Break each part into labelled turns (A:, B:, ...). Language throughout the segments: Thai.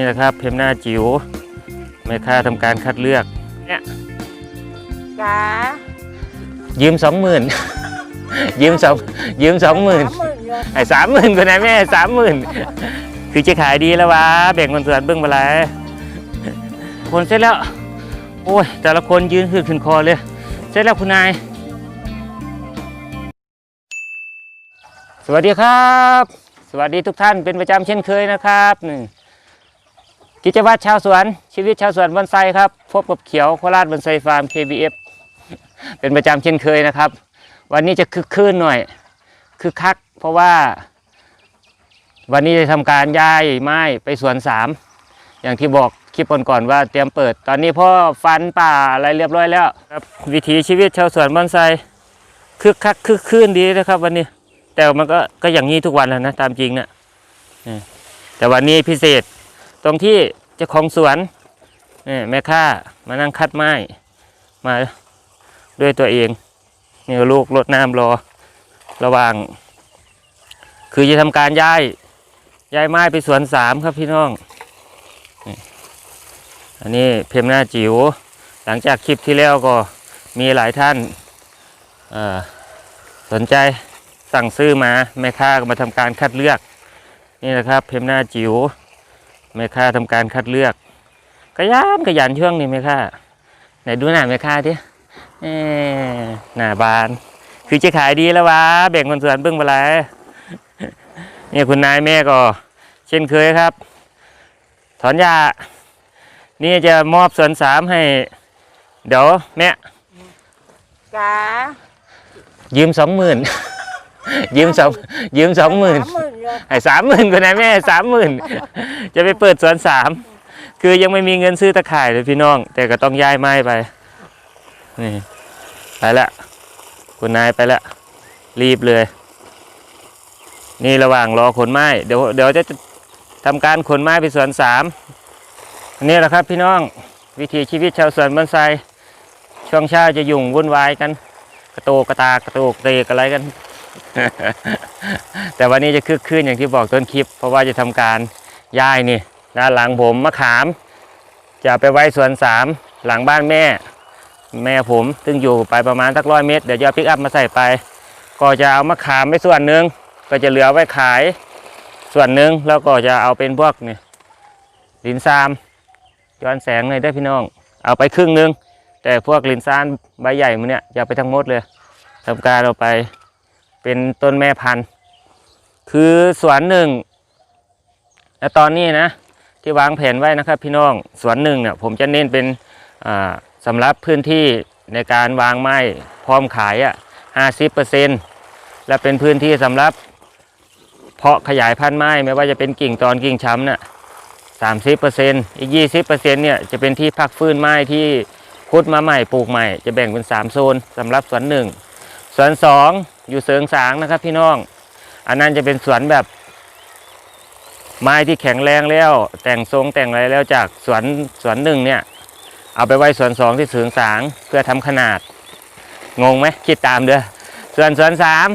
A: นี่นะครับเพมหน้าจิ๋วแม่ค้าทำการคัดเลือกเนี่ย
B: จ้า
A: ยืมสองหมื่นยืมสองยืมสองหมื่น
B: สามหมื่นเลย
A: ไอ้สามหมื่นคนไหนแม่สามหมื่นคือจะขายดีแล้ววะแบ่งคนส่วนเบื้องมาแล้วคนเสร็จแล้ว โอ้ย แต่ละคนยืนขึ้นขึ้นคอเลย เสร็จแล้วคุณนาย สวัสดีครับ สวัสดีทุกท่านเป็นประจำเช่นเคยนะครับนี่ กิจวัตรชาวสวนชีวิตชาวสวนบอนไซครับพบกับเขียวโคราชบอนไซฟาร์ม KBF เป็นประจำเช่นเคยนะครับ วันนี้จะคึกคืนหน่อยคึกคัก เพราะว่า วันนี้จะทำการย้ายไม้ไปสวนสามอย่างที่บอกคลิปก่อนๆว่าเตรียมเปิด ตอนนี้พ่อฟันป่าอะไรเรียบร้อยแล้วครับ วิถีชีวิตชาวสวนบอนไซคึกคักคึกคืนดีนะครับ วันนี้แต่มันก็ก็อย่างนี้ทุกวันแล้วนะตามจริงนะแต่วันนี้พิเศษ ตรงที่เจ้าของสวนแม่ค้ามานั่งคัดไม้มาด้วยตัวเองนี่ลูกรดน้ำรอระหว่าง คือจะทำการย้ายย้ายไม้ไปสวนสามครับพี่น้อง อันนี้เพมหน้าจิ๋วหลังจากคลิปที่แล้วก็มีหลายท่านสนใจสั่งซื้อมาแม่ค้าก็มาทำการคัดเลือก นี่นะครับเพมหน้าจิ๋ว แม่ค้าทำการคัดเลือกขยันขยันช่วงนี้แม่ค้าไหนดูหน้าแม่ค้าดิเอ้หน้าบาน คือจะขายดีแล้ววะแบ่งคนส่วนเบื้องบาลายนี่คุณนายแม่ก็ เช่นเคยครับ ถอนหญ้านี่จะมอบสวนสามให้ เดี๋ยวแม่
B: จ้า
A: ยืมสองหมื่น ยืมสองยืมสองหมื่น
B: สามหมื่นเลย
A: ไอ้สามหมื่นคุณนายแม่สามหมื่นจะไปเปิดสวนสามคือยังไม่มีเงินซื้อตะข่ายเลยพี่น้อง แต่ก็ต้องย้ายไม้ไปนี่ไปละคุณนายไปละรีบเลย นี่ระหว่างรอขนไม้เดี๋ยวเดี๋ยวจะทำการขนไม้ไปสวนสามอันนี่แหละครับพี่น้องวิถีชีวิตชาวสวนบอนไซช่วงเช้าจะยุ่งวุ่นวายกัน กระโตกกระตากกระโตกเตกอะไรกัน แต่วันนี้จะคึกคืนอย่างที่บอกต้นคลิป เพราะว่าจะทำการย้ายนี่ด้านหลังผมมะขาม จะไปไว้สวนสามหลังบ้านแม่ แม่ผมซึ่งอยู่ไปประมาณสักร้อยเมตรเดี๋ยวจะเอาปิกอัพมาใส่ไป ก็จะเอามะขามไปส่วนหนึ่งก็จะเหลือไว้ขายส่วนหนึ่งแล้วก็จะเอาเป็นพวกนี่ลินซามย้อนแสงเลยได้พี่น้อง เอาไปครึ่งนึง แต่พวกลินซานใบใหญ่มันเนี่ยอย่าไปทั้งหมดเลยทำการเอาไป เป็นต้นแม่พันธุ์ คือสวนหนึ่งและตอนนี้นะ ที่วางแผนไว้นะครับ พี่น้องสวนหนึ่งเนี่ยผมจะเน้นเป็นสำหรับพื้นที่ในการวางไม้พร้อมขายอะห้าสิบเปอร์เซ็นต์และเป็นพื้นที่สำหรับ เพาะขยายพันธุ์ไม้ไม่ว่าจะเป็นกิ่งตอนกิ่งช้ำน่ะสามสิบเปอร์เซ็นต์อีกยี่สิบเปอร์เซ็นต์เนี่ยจะเป็นที่พักฟื้นไม้ที่คุดมาใหม่ปลูกใหม่ จะแบ่งเป็นสามโซนสำหรับสวนหนึ่ง สวนสองอยู่เสริงสางนะครับ พี่น้อง อันนั้นจะเป็นสวนแบบ ไม้ที่แข็งแรงแล้ว แต่งทรงแต่งอะไรแล้วจากสวนสวนหนึ่งเนี่ย เอาไปไว้สวนสองที่เสริงสางเพื่อทำขนาด งงไหมคิดตามเด้อส่วนสวนสาม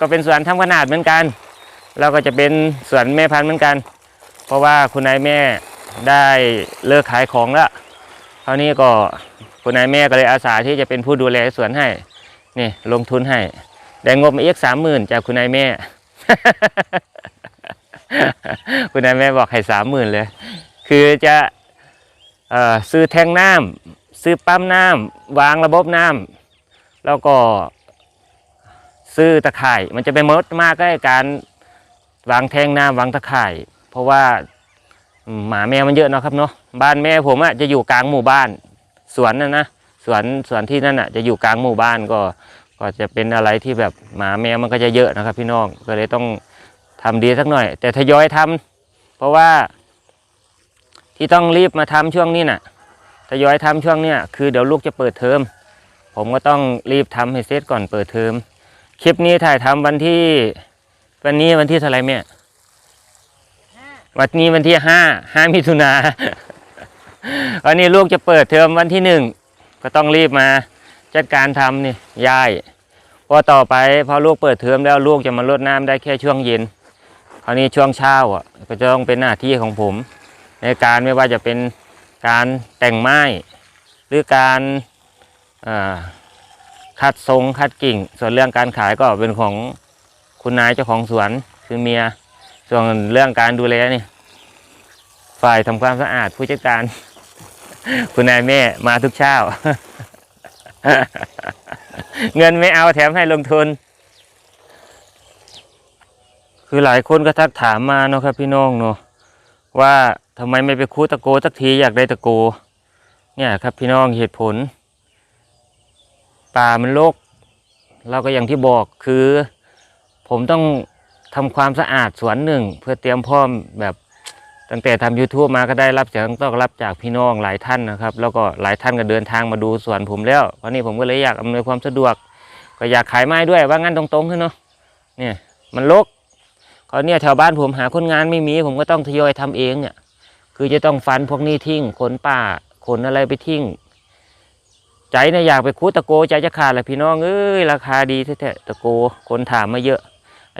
A: ก็เป็นสวนทำขนาดเหมือนกันแล้วก็จะเป็นสวนแม่พันธุ์เหมือนกัน เพราะว่าคุณนายแม่ได้เลิกขายของแล้วคราวนี้ก็คุณนายแม่ก็เลยอาสาที่จะเป็นผู้ดูแลสวนให้ นี่ลงทุนให้ ได้งบมาอีกสามหมื่นจากคุณนายแม่ คุณนายแม่บอกให้สามหมื่นเลย คือจะอซื้อแทงน้ำซื้อปั๊มน้ำวางระบบน้ำแล้วก็ซื้อตะข่าย มันจะไปมดมากใกล้การวางแทงน้ำวางตะข่าย เพราะว่าหมาแมวมันเยอะเนาะครับเนาะบ้านแม่ผมอะจะอยู่กลางหมู่บ้านสวนนะนะ สวนสวนที่นั่นอะจะอยู่กลางหมู่บ้านก็ก็จะเป็นอะไรที่แบบหมาแมวมันก็จะเยอะนะครับ พี่น้องก็เลยต้องทำดีสักหน่อย แต่ทยอยทำเพราะว่า ที่ต้องรีบมาทำช่วงนี้น่ะทยอยทำช่วงเนี้ยคือเดี๋ยวลูกจะเปิดเทอมผมก็ต้องรีบทำให้เสร็จก่อนเปิดเทอมคลิปนี้ถ่ายทำวันที่ วันนี้วันที่เท่าไรแม่วันนี้วันที่ห้าห้ามิถุนาวันนี้ลูกจะเปิดเทอมวันที่หนึ่ง ก็ต้องรีบมาจัดการทำนี่ย้ายพอต่อไปพอลูกเปิดเทอมแล้วลูกจะมารดน้ำได้แค่ช่วงเย็น คราวนี้ช่วงเช้าอะก็จะต้องเป็นหน้าที่ของผม ในการไม่ว่าจะเป็นการแต่งไม้หรือการคัดทรงคัดกิ่ง ส่วนเรื่องการขายก็เป็นของคุณนายเจ้าของสวนคือเมียส่วนเรื่องการดูแลนี่ฝ่ายทำความสะอาดผู้จัดการ คุณนายแม่มาทุกเช้า เงินไม่เอาแถมให้ลงทุน คือหลายคนก็ทักถามมาเนาะครับพี่น้องเนาะว่าทำไมไม่ไปคูตะโกสักทีอยากได้ตะโก เนี่ยครับพี่น้องเหตุผล ป่ามันรกเราก็อย่างที่บอกคือ ผมต้องทำความสะอาดสวนหนึ่ง เพื่อเตรียมพร้อมแบบ ตั้งแต่ทำ YouTube มาก็ได้รับเสียงตอบรับจากพี่น้องหลายท่านนะครับ แล้วก็หลายท่านก็เดินทางมาดูสวนผมแล้วเพราะนี่ผมก็เลยอยากอำนวยความสะดวก ก็อยากขายไม้ด้วยว่างั้นตรงๆขึ้นเนาะเนี่ยมันรกก็เนี่ยแถวบ้านผมหาคนงานไม่มี ผมก็ต้องทยอยทำเองเนี่ย คือจะต้องฟันพวกนี้ทิ้งขนป่าขนอะไรไปทิ้งใจเนี่ยอยากไปคูตะโกใจจะขาดแหละพี่น้องเอ้ยราคาดีแท้ๆตะโกคนถามมาเยอะ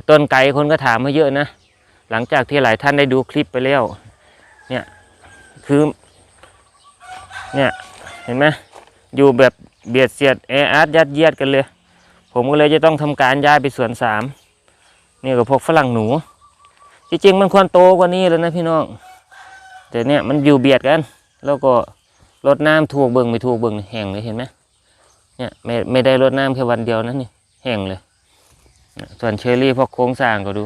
A: ต้นไก่คนก็ถามมาเยอะนะ หลังจากที่หลายท่านได้ดูคลิปไปแล้ว เนี่ยคือ เนี่ยเห็นไหมอยู่แบบเบียดเสียดแออัดยัดเยียดกันเลย ผมก็เลยจะต้องทำการย้ายไปสวนสามนี่กับพวกฝรั่งหนู จริงๆมันควรโตกว่านี้แล้วนะพี่น้อง แต่เนี่ยมันอยู่เบียดกัน แล้วก็รดน้ำถูกเบิ่งไม่ถูกเบิ่งแห้งเลยเห็นไหมเนี่ยไม่ไม่ได้รดน้ำแค่วันเดียวนะนี่แห้งเลย ส่วนเชอรี่พวกโครงสร้างก็ดู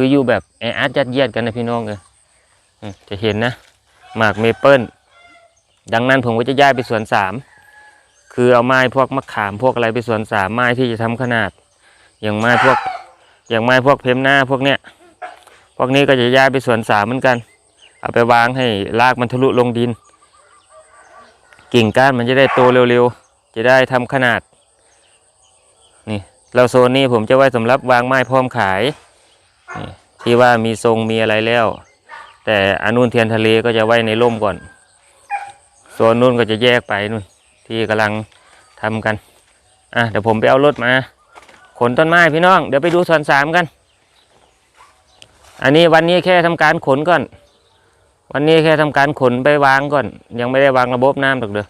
A: คืออยู่แบบแออัดยัดเยียดกันนะพี่น้องเลยอืมจะเห็นนะหมากเมเปิลดังนั้นผมก็จะย้ายไปสวนสามคือเอาไม้พวกมะขามพวกอะไรไปสวนสามไม้ที่จะทำขนาด อย่างไม้พวก อย่างไม้พวกเพมหน้าพวกเนี้ยพวกนี้ก็จะย้ายไปสวนสามเหมือนกัน เอาไปวางให้รากมันทะลุลงดิน กิ่งก้านมันจะได้โตเร็วๆ จะได้ทำขนาด นี่เราโซนนี้ผมจะไว้สำหรับวางไม้พร้อมขาย ที่ว่ามีทรงมีอะไรแล้ว แต่อานุนเทียนทะเลก็จะไว้ในร่มก่อนโซนนู้นก็จะแยกไปนู่นที่กำลังทำกันอะเดี๋ยวผมไปเอารถมาขนต้นไม้พี่น้อง เดี๋ยวไปดูส่วนสามกัน อันนี้วันนี้แค่ทำการขนก่อน วันนี้แค่ทำการขนไปวางก่อน ยังไม่ได้วางระบบน้ำหรอกเด้อ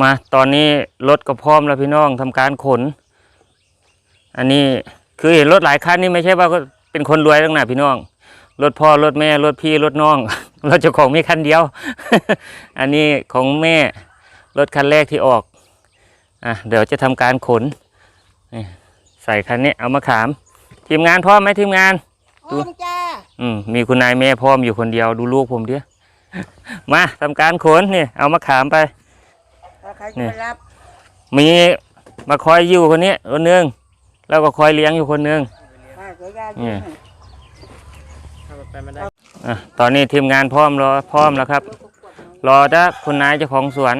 A: มาตอนนี้รถก็พร้อมแล้วพี่น้องทำการขน อันนี้ คือเห็นรถหลายคันนี่ไม่ใช่ว่าก็เป็นคนรวยตั้งหนาพี่น้อง รถพ่อรถแม่รถพี่รถน้องรถเจ้าของมีคันเดียว อันนี้ของแม่รถคันแรกที่ออกอะเดี๋ยวจะทำการขนนี่ใส่คันนี้เอามาขาม ทีมงานพร้อมไหมทีมงาน
B: พร้อมจ้า
A: อืมมีคุณนายแม่พร้อมอยู่คนเดียวดูลูกผมเดียวมาทำการขนนี่เอามาขามไป
B: ถ้าใคร
A: นี่
B: จะไปรับ
A: มีมาคอยอยู่คนนี้คนหนึง แล้วก็คอยเลี้ยงอยู่คนหนึง
B: มาเดี๋ยวย่า
A: เนี่
B: ยื
A: ย
B: น
A: อะตอนนี้ทีมงานพร้อมรอพร้อมแล้วครับ รอถ้าคุณนายเจ้าของสวน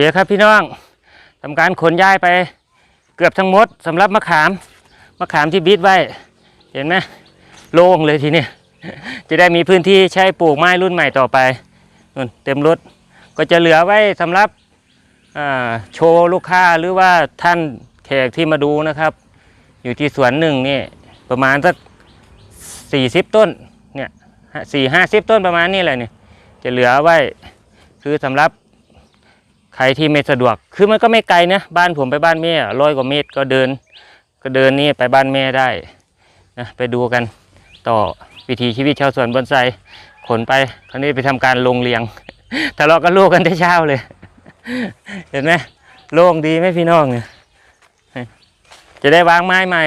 A: เคครับพี่น้องทำการขนย้ายไปเกือบทั้งหมดสำหรับมะขามมะขามที่บิดไว้ เห็นไหมโล่งเลยทีนี้จะได้มีพื้นที่ใช้ปลูกไม้รุ่นใหม่ต่อไปนู่นเต็มรถก็จะเหลือไว้สำหรับโชว์ลูกค้าหรือว่าท่านแขกที่มาดูนะครับ อยู่ที่สวนหนึ่งนี่ประมาณสักสี่สิบต้นเนี่ยสี่ห้าสิบต้นประมาณนี้แหละเนี่ยจะเหลือไว้คือสำหรับ รที่ไม่สะดวก คือมันก็ไม่ไกลนะ บ้านผมไปบ้านแม่ร้อยกว่าเมตรก็เดิน ก็เดินนี่ไปบ้านแม่ได้นะไปดูกันต่อวิถีชีวิตชาวสวนบอนไซขนไปคราวนี้ไปทำการลงเลียงทะเลาะกันลูกกันแต่เช้าเลย เห็นไหมโล่งดีไหมพี่น้องเนี่ยจะได้วางไม้ใหม่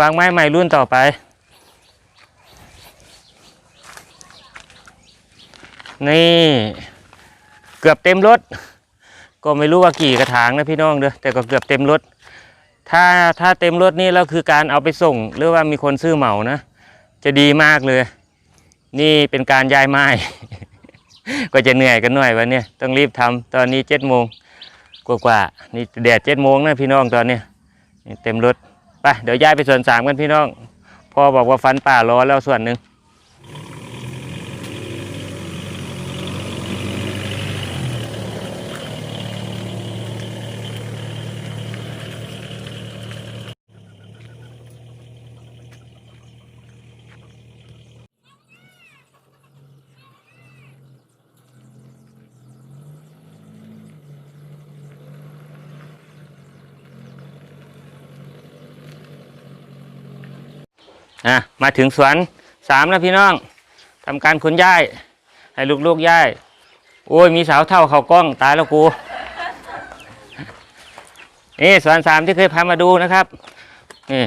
A: วางไม้ใหม่รุ่นต่อไป นี่ เกือบเต็มรถ ก็ไม่รู้ว่ากี่กระถางนะพี่น้องเด้อแต่ก็เกือบเต็มรถ ถ้าถ้าเต็มรถนี่แล้วคือการเอาไปส่ง หรือว่ามีคนซื้อเหมานะ จะดีมากเลย นี่เป็นการย้ายไม้ ก็จะเหนื่อยกันหน่อยวันนี้ต้องรีบทำตอนนี้เจ็ดโมงกว่าๆนี่แดดเจ็ดโมงนะพี่น้องตอนนี้นเต็มรถไปเดี๋ยวย้ายไปส่วนสามกันพี่น้องพ่อบอกว่าฟันป่ารอแล้วส่วนหนึ่ง อะมาถึงสวนสามแล้วพี่น้องทำการขนย้าย ให้ลูกๆย้าย โอ้ยมีสาวเท่าเขากล้องตายแล้วกูนี่สวนสามที่เคยพามาดูนะครับนี่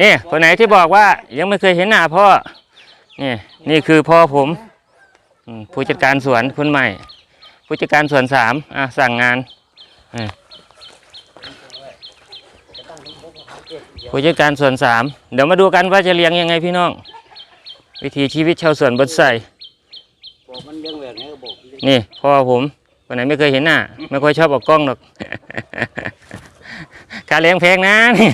A: นี่คนไหนที่บอกว่ายังไม่เคยเห็นหน้าพ่อนี่นี่คือพ่อผมอืมผู้จัดการสวนคนใหม่ ผู้จัดการสวนสามอะสั่งงานอะ ผู้จัดการสวนสามเดี๋ยวมาดูกันว่าจะเลี้ยงยังไงพี่น้อง วิถีชีวิตชาวสวนบนไซ
C: บอกมันเลี้ยงแหวนให้ก็บอก
A: นี่พ่อผมคนไหนไม่เคยเห็นหน้า ไม่ค่อยชอบออกกล้องหรอกการเลี้ยงเพลงนะนี่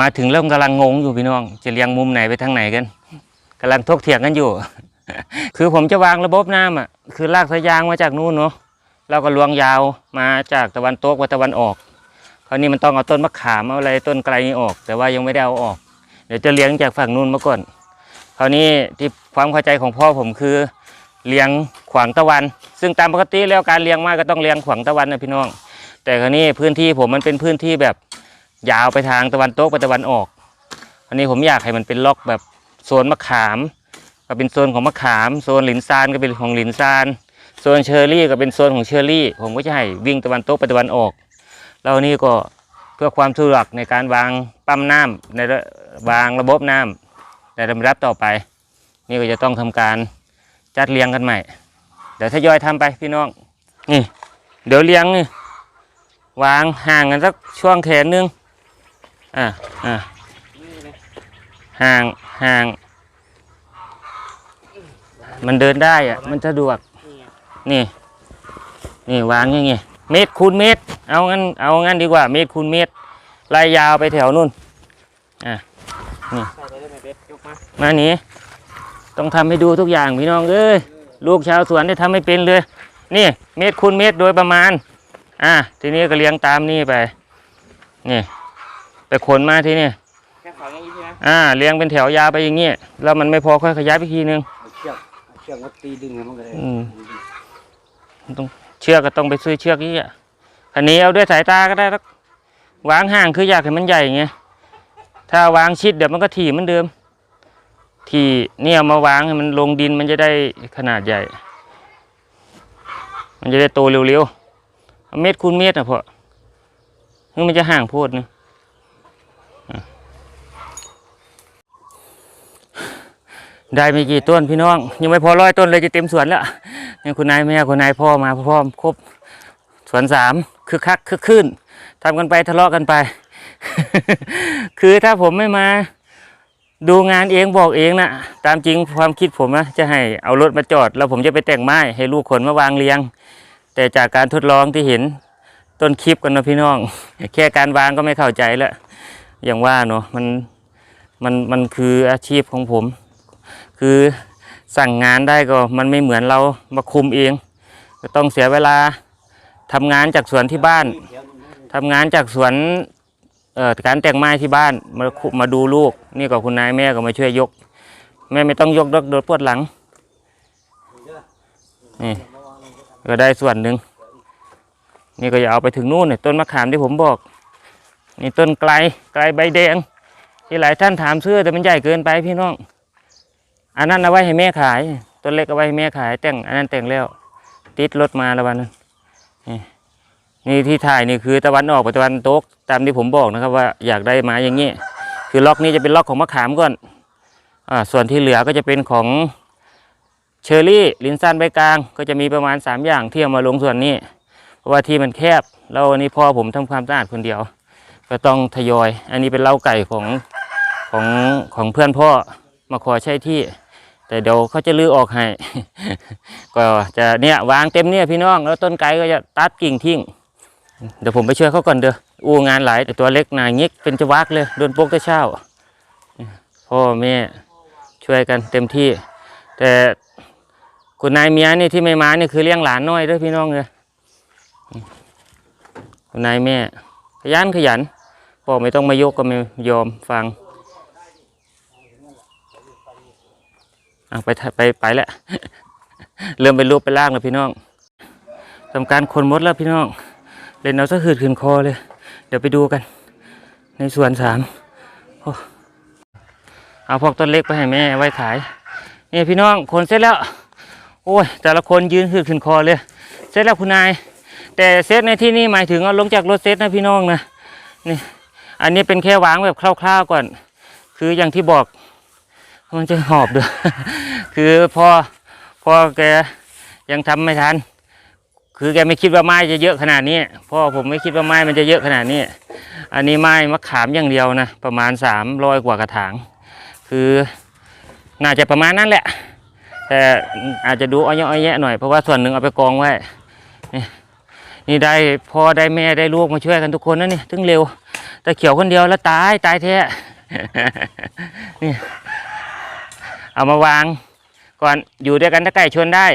A: มาถึงเริ่มกำลังงงอยู่พี่น้อง จะเลี้ยงมุมไหนไปทางไหนกันกำลังทกเถียงกันอยู่ คือผมจะวางระบบน้ำอะ คือลากสายยางมาจากนู่นเนาะเราก็ลวงยาวมาจากตะวันตกไปตะวันออกคราวนี้มันต้องเอาต้นมะขามเอาอะไรต้นไกลนี้ออก แต่ว่ายังไม่ได้เอาออก เดี๋ยวจะเลี้ยงจากฝั่งนู่นมาก่อนคราวนี้ที่ความเข้าใจของพ่อผมคือเลี้ยงขวางตะวัน ซึ่งตามปกติแล้วการเลี้ยงมากก็ต้องเลี้ยงขวางตะวันนะพี่น้อง แต่คราวนี้พื้นที่ผมมันเป็นพื้นที่แบบยาวไปทางตะวันตกไปตะวันออกคราวนี้ผมอยากให้มันเป็นล็อกแบบโซนมะขาม ก็เป็นโซนของมะขามโซนหลินซานก็เป็นของหลินซานโซนเชอร์รี่ก็เป็นโซนของเชอร์รี่ ผมก็จะให้วิ่งตะวันตกไปตะวันออก แล้วนี่ก็เพื่อความสะดวกในการวางปั๊มน้ำในระวางระบบน้ำในลำดับต่อไป นี่ก็จะต้องทำการจัดเรียงกันใหม่ เดี๋ยวทยอยทำไปพี่น้องนี่ เดี๋ยวเรียงนี่วางห่างกันสักช่วงแขนนึงอะอะห่างห่าง มันเดินได้อะมันสะดวก นี่ นี่วางอย่างงี้ เมตรคูณเมตร เอางั้นเอางั้นดีกว่า เมตรคูณเมตรไล่ยาวไปแถวนู่น
C: ใส่ไปได้ไหมเบ็ดยกมา
A: มานี้ต้องทำให้ดูทุกอย่างพี่น้องเอ้ยลูกชาวสวนได้ทำไม่เป็นเลย นี่เมตรคูณเมตรโดยประมาณ อะทีนี้ก็เลี้ยงตามนี่ไปนี่ไปขนมาทีนี่
C: แค่ฝังอย่างนี้ใช่ไหม
A: อ่าเลี้ยงเป็นแถวยาวไปอย่างเงี้ยแล้วมันไม่พอค่อยขยายไปทีนึง
C: เอาเชือกเอาเชือกมาตีดึงให้มันก็ได้
A: อืมต้อง เชือกก็ต้องไปซื้อเชือกนี่อะอันนี้เอาด้วยสายตาก็ได้แล้ววางห่างคืออยากให้มันใหญ่ไงถ้าวางชิดเดี๋ยวมันก็ถี่เหมือนเดิมที่เนี่ยมาวางให้มันลงดินมันจะได้ขนาดใหญ่ มันจะได้โตเร็วๆเม็ดคูณเม็ดนะพ่อมันจะห่างโพดนะอะ ได้ไม่กี่ต้นพี่น้อง ยังไม่พอร้อยต้นเลยจะเต็มสวนแล้วนี่คุณนายแม่คุณนายพ่อมาพร้อมครบสวนสามคือคักคือขึ้นทำกันไปทะเลาะกันไป คือถ้าผมไม่มาดูงานเองบอกเองนะตามจริงความคิดผมนะจะให้เอารถมาจอด แล้วผมจะไปแต่งไม้ให้ลูกขนมาวางเรียง แต่จากการทดลองที่เห็นต้นคลิปกันนะพี่น้อง แค่การวางก็ไม่เข้าใจแล้วอย่างว่าเนาะมันมันมันคืออาชีพของผม คือสั่งงานได้ก็มันไม่เหมือนเรามาคุมเอง ก็ต้องเสียเวลาทำงานจากสวนที่บ้านทำงานจากสวนเอ่อการแต่งไม้ที่บ้านมาคุมาดูลูก นี่ก็คุณนายแม่ก็มาช่วยยก แม่ไม่ต้องยกดอกโดดปวดหลังนี่ก็ได้ส่วนหนึ่งนี่ก็จะเอาไปถึงนู่นเนี่ยต้นมะขามที่ผมบอกนี่ต้นไกลไกลใบแดงที่หลายท่านถามซื้อแต่มันใหญ่เกินไปพี่น้อง อันนั้นเอาไว้ให้แม่ขาย ต้นเล็กเอาไว้ให้แม่ขาย แต่งอันนั้นแต่งแล้ว ติดรถมาแล้ววันนั้นนี่ที่ถ่ายนี่คือตะวันออกไปตะวันตกตามที่ผมบอกนะครับ ว่าอยากได้ไม้อย่างนี้คือล็อกนี้จะเป็นล็อกของมะขามก่อนอ่าส่วนที่เหลือก็จะเป็นของเชอรี่ลินซันใบกลางก็จะมีประมาณ 3 อย่างที่เอามาลงส่วนนี้เพราะว่าที่มันแคบแล้ววันนี้พ่อผมทำความสะอาดคนเดียว ก็ต้องทยอย อันนี้เป็นเล้าไก่ของของของเพื่อนพ่อมาขอใช้ที่ แต่เดี๋ยวเขาจะลื้อออกให้ ก็จะเนี่ยวางเต็มเนี่ยพี่น้อง แล้วต้นไก่ก็จะตัดกิ่งทิ้ง เดี๋ยวผมไปช่วยเขาก่อนเด้ออู้งานหลายแต่ตัวเล็กหนายิกเป็นจะวักเลยโดนปกตะเช้าพ่อแม่ช่วยกันเต็มที่ แต่คุณนายเมียนี่ที่ไม่มานี่คือเลี้ยงหลานน้อยด้วยพี่น้องเลยคุณนายแม่ขยันขยันพ่อไม่ต้องมายกก็ไม่ยอมฟัง อะไปไปไปแล้วเริ่มเป็นรูปเป็นร่างแล้วพี่น้องทำการคนมดแล้วพี่น้องเล่นเอาสะหืดขึ้นคอเลย เดี๋ยวไปดูกัน ในส่วนสามเอาพวกต้นเล็กไปให้แม่ไว้ขายนี่พี่น้องคนเสร็จแล้ว โอ้ย แต่ละคนยืนหืดขึ้นคอเลย เสร็จแล้วคุณนาย แต่เซตในที่นี่หมายถึงเอาลงจากรถเซตนะพี่น้องนะนี่อันนี้เป็นแค่วางแบบคร่าวๆก่อน คืออย่างที่บอก มันจะหอบด้วย คือพอพอแกยังทำไม่ทัน คือแกไม่คิดว่าไม้จะเยอะขนาดนี้พ่อผมไม่คิดว่าไม้มันจะเยอะขนาดนี้ อันนี้ไม้มะขามอย่างเดียวนะประมาณสามร้อยกว่ากระถาง คือน่าจะประมาณนั้นแหละ แต่อาจจะดูอ้อยๆอ้อยแยะหน่อยเพราะว่าส่วนหนึ่งเอาไปกองไว้นี่นี่ได้พ่อได้แม่ได้ลูกมาช่วยกันทุกคนนะนี่ถึงเร็ว แต่เขียวคนเดียวแล้วตายตายแท้นี่ เอามาวาง ก่อนอยู่ด้วยกันถ้าใกล้ชวนได้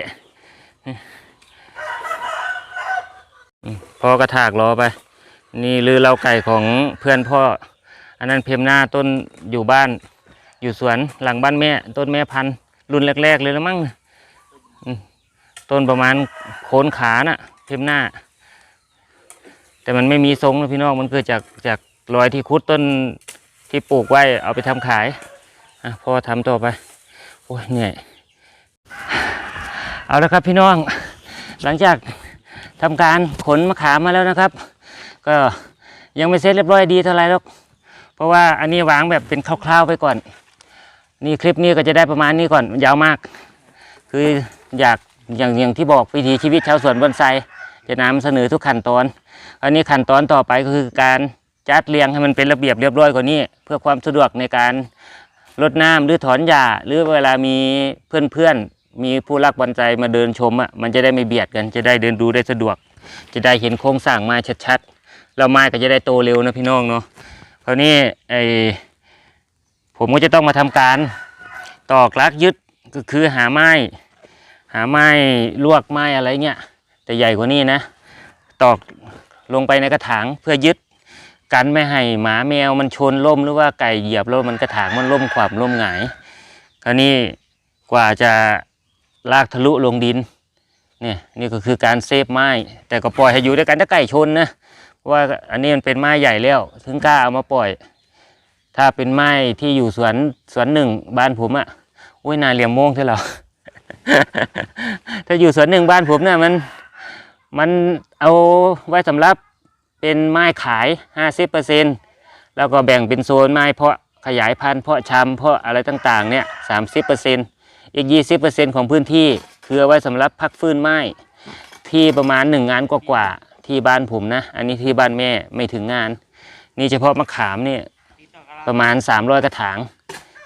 A: พ่อกระถากรอไป นี่ลือเราไก่ของเพื่อนพ่อ อันนั้นเพมหน้าต้นอยู่บ้าน อยู่สวนหลังบ้านแม่ ต้นแม่พันธุ์รุ่นแรก ๆ เลยแล้วมั้งต้นประมาณโคนขาน่ะ เพมหน้า แต่มันไม่มีทรงนะพี่น้องมันเกิดจากจากรอยที่คุดต้นที่ปลูกไว้เอาไปทำขายอะพ่อทำต่อไป โอ้ยเหนื่อยเอาละครับพี่น้อง หลังจากทำการขนมะขามมาแล้วนะครับ ก็ยังไม่เสร็จเรียบร้อยดีเท่าไหร่หรอกเพราะว่าอันนี้วางแบบเป็นคร่าวๆไปก่อน นี่คลิปนี้ก็จะได้ประมาณนี้ก่อนยาวมาก คืออยากอย่างอย่างที่บอกวิถีชีวิตชาวสวนบอนไซจะนำเสนอทุกขั้นตอนอันนี้ขั้นตอนต่อไปก็คือการจัดเรียงให้มันเป็นระเบียบเรียบร้อยกว่านี้ เพื่อความสะดวกในการ รดน้ำหรือถอนหญ้าหรือเวลามีเพื่อนๆ มีผู้รักบอนไซมาเดินชมอะมันจะได้ไม่เบียดกันจะได้เดินดูได้สะดวก จะได้เห็นโครงสร้างไม้ชัดๆแล้วไม้ก็จะได้โตเร็วนะพี่น้องเนาะคราวนี้ไอผมก็จะต้องมาทำการตอกลักยึดก็คือหาไม้ หาไม้ลวกไม้อะไรเงี้ยแต่ใหญ่กว่านี้นะ ตอกลงไปในกระถางเพื่อยึด กันไม่ให้หมาแมวมันชนล่มหรือว่าไก่เหยียบแล้วมันกระถางมันล่มขวามล่มหงายคราวนี้กว่าจะลากทะลุลงดินเนี่ยนี่ก็คือการเซฟไม้ แต่ก็ปล่อยให้อยู่ด้วยกันถ้าไก่ชนนะเพราะว่าอันนี้มันเป็นไม้ใหญ่แล้ว ถึงกล้าเอามาปล่อย ถ้าเป็นไม้ที่อยู่สวนสวนหนึ่งบ้านผมอะ่ะอุ้ยนาเหลี่ยมโมงใช่เหรอถ้าอยู่สวนหนึ่งบ้านผมเนี่ยมัน มันเอาไว้สำหรับ เป็นไม้ขายห้าสิบเปอร์เซ็นแล้วก็แบ่งเป็นโซนไม้เพาะขยายพันธุ์เพาะชำเพาะอะไรต่างๆเนี่ยสามสิบเปอร์เซ็นอีกยี่สิบเปอร์เซ็นของพื้นที่คือเอาไว้สำหรับพักฟื้นไม้ที่ประมาณหนึ่งงานกว่าๆที่บ้านผมนะ อันนี้ที่บ้านแม่ไม่ถึงงาน นี่เฉพาะมะขามเนี่ยประมาณ300กระถาง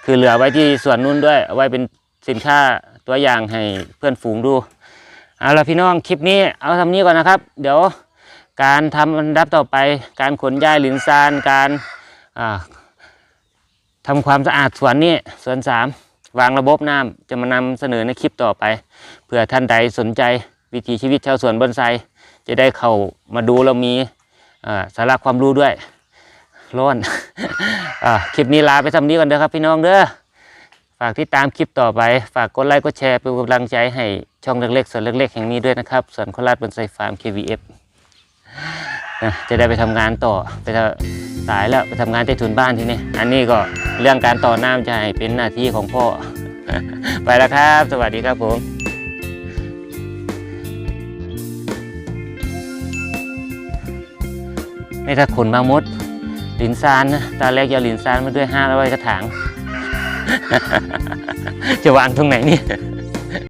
A: คือเหลือไว้ที่ส่วนนู้นด้วยเอาไว้เป็นสินค้าตัวอย่างให้เพื่อนฝูงดูเอาละพี่น้องคลิปนี้เอาทำนี้ก่อนนะครับ เดี๋ยว การทำอันดับต่อไป การขนย้ายหลินซาน การอ่าทำความสะอาดสวนนี่สวนสามวางระบบน้ำจะมานำเสนอในคลิปต่อไปเพื่อท่านใดสนใจวิถีชีวิตชาวสวนบอนไซจะได้เข้ามาดูแล้วมีสาระความรู้ด้วยร้อนอคลิปนี้ลาไปทำนี้ก่อนเด้อครับพี่น้องเด้อฝากติดตามคลิปต่อไป ฝากกดไลค์กดแชร์เป็นกำลังใจให้ช่องเล็กๆสวนเล็กๆแห่งนี้ด้วยนะครับสวนโคราชบอนไซฟาร์ม KVF จะได้ไปทำงานต่อไปสายแล้วไปทำงานใต้ถุนบ้านที่นี่อันนี้ก็เรื่องการต่อน้ำจะให้เป็นหน้าที่ของพ่อ ไปแล้วครับ สวัสดีครับผมนี่ถ้าขนมามดหลินซานนะตอนแรกจะเอาหลินซานมาด้วยห้าร้อยกระถาง จะวางตรงไหนเนี่ย